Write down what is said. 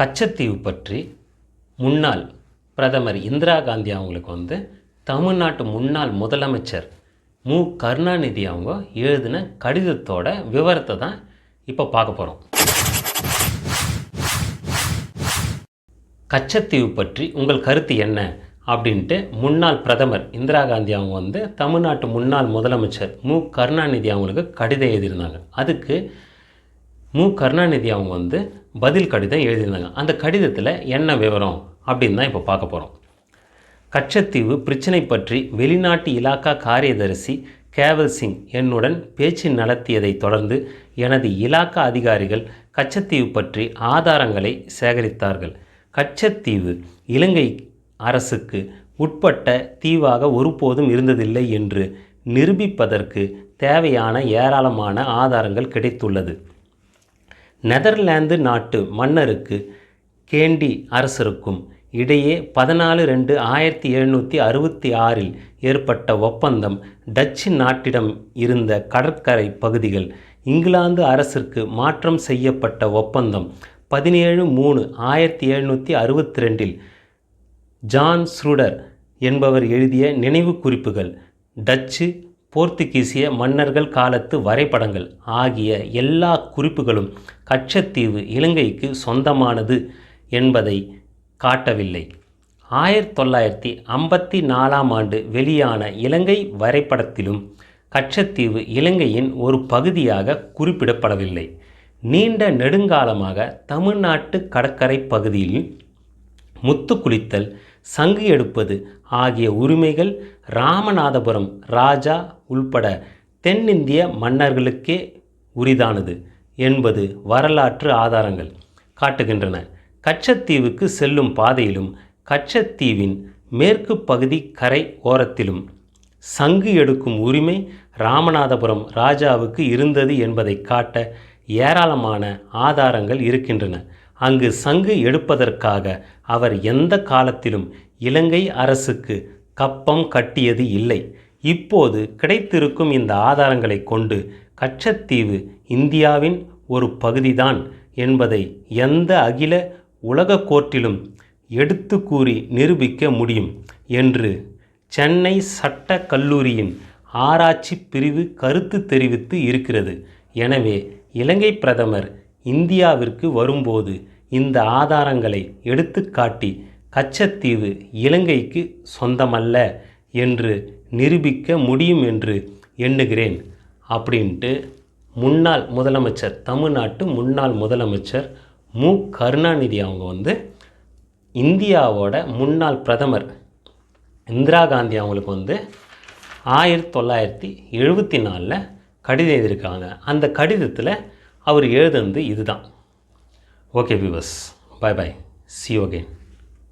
கச்சத்தீவு பற்றி முன்னாள் பிரதமர் இந்திரா காந்தி அவங்களுக்கு வந்து தமிழ்நாட்டு முன்னாள் முதலமைச்சர் மு. கருணாநிதி அவங்க எழுதின கடிதத்தோட விவரத்தை தான் இப்போ பார்க்க போகிறோம் கச்சத்தீவு பற்றி உங்கள் கருத்து என்ன? அப்படின்ட்டு முன்னாள் பிரதமர் இந்திரா காந்தி அவங்க வந்து தமிழ்நாட்டு முன்னாள் முதலமைச்சர் மு. கருணாநிதி அவங்களுக்கு கடிதம் எழுதியிருந்தாங்க. அதுக்கு மு. கருணாநிதி அவங்க வந்து பதில் கடிதம் எழுதியிருந்தாங்க. அந்த கடிதத்தில் என்ன விவரம் அப்படின்னு தான் இப்போ பார்க்க போகிறோம் கச்சத்தீவு பிரச்சினை பற்றி வெளிநாட்டு இலாக்கா காரியதரிசி கேவல் சிங் என்னுடன் பேச்சு நடத்தியதைத் தொடர்ந்து எனது இலாக்கா அதிகாரிகள் கச்சத்தீவு பற்றி ஆதாரங்களை சேகரித்தார்கள். கச்சத்தீவு இலங்கை அரசுக்கு உட்பட்ட தீவாக ஒருபோதும் இருந்ததில்லை என்று நிரூபிப்பதற்கு தேவையான ஏராளமான ஆதாரங்கள் கிடைத்துள்ளது. நெதர்லாந்து நாட்டு மன்னருக்கு கேண்டி அரசருக்கும் இடையே பதினாலு ரெண்டு ஆயிரத்தி எழுநூற்றி அறுபத்தி ஆறில் ஏற்பட்ட ஒப்பந்தம் டச்சு நாட்டிடம் இருந்த கடற்கரை பகுதிகள் இங்கிலாந்து அரசிற்கு மாற்றம் செய்யப்பட்ட ஒப்பந்தம் பதினேழு மூணு ஆயிரத்தி எழுநூற்றி அறுபத்தி ரெண்டில் ஜான் ஸ்ருடர் என்பவர் எழுதிய நினைவு குறிப்புகள் டச்சு போர்த்துகீசிய மன்னர்கள் காலத்து வரைபடங்கள் ஆகிய எல்லா குறிப்புகளும் கச்சத்தீவு இலங்கைக்கு சொந்தமானது என்பதை காட்டவில்லை. ஆயிரத்தி தொள்ளாயிரத்தி ஐம்பத்தி நாலாம் ஆண்டு வெளியான இலங்கை வரைபடத்திலும் கச்சத்தீவு இலங்கையின் ஒரு பகுதியாக குறிப்பிடப்படவில்லை. நீண்ட நெடுங்காலமாக தமிழ்நாட்டு கடற்கரை பகுதியில் முத்து குளித்தல் சங்கு எடுப்பது ஆகிய உரிமைகள் ராமநாதபுரம் ராஜா உள்பட தென்னிந்திய மன்னர்களுக்கே உரிதானது என்பது வரலாற்று ஆதாரங்கள் காட்டுகின்றன. கச்சத்தீவுக்கு செல்லும் பாதையிலும் கச்சத்தீவின் மேற்கு பகுதி கரை ஓரத்திலும் சங்கு எடுக்கும் உரிமை ராமநாதபுரம் ராஜாவுக்கு இருந்தது என்பதை காட்ட ஏராளமான ஆதாரங்கள் இருக்கின்றன. அங்கு சங்கு எடுப்பதற்காக அவர் எந்த காலத்திலும் இலங்கை அரசுக்கு கப்பம் கட்டியது இல்லை. இப்போது கிடைத்திருக்கும் இந்த ஆதாரங்களை கொண்டு கச்சத்தீவு இந்தியாவின் ஒரு பகுதிதான் என்பதை எந்த அகில உலக கோர்ட்டிலும் எடுத்து கூறி நிரூபிக்க முடியும் என்று சென்னை சட்ட கல்லூரியின் ஆராய்ச்சி பிரிவு கருத்து தெரிவித்து இருக்கிறது. எனவே இலங்கை பிரதமர் இந்தியாவிற்கு வரும்போது இந்த ஆதாரங்களை எடுத்துக்காட்டி கச்சத்தீவு இலங்கைக்கு சொந்தமல்ல என்று நிரூபிக்க முடியும் என்று எண்ணுகிறேன் அப்படின்ட்டு முன்னாள் முதலமைச்சர் தமிழ்நாட்டு முன்னாள் முதலமைச்சர் மு. கருணாநிதி அவங்க வந்து இந்தியாவோட முன்னாள் பிரதமர் இந்திரா காந்தி அவங்களுக்கு வந்து ஆயிரத்தி தொள்ளாயிரத்தி எழுபத்தி நாலில் கடிதம் எழுதியிருக்காங்க. அந்த கடிதத்தில் அவர் எழுதுனது இதுதான். ஓகே விவஸ் பாய் பாய் சி அகெயின்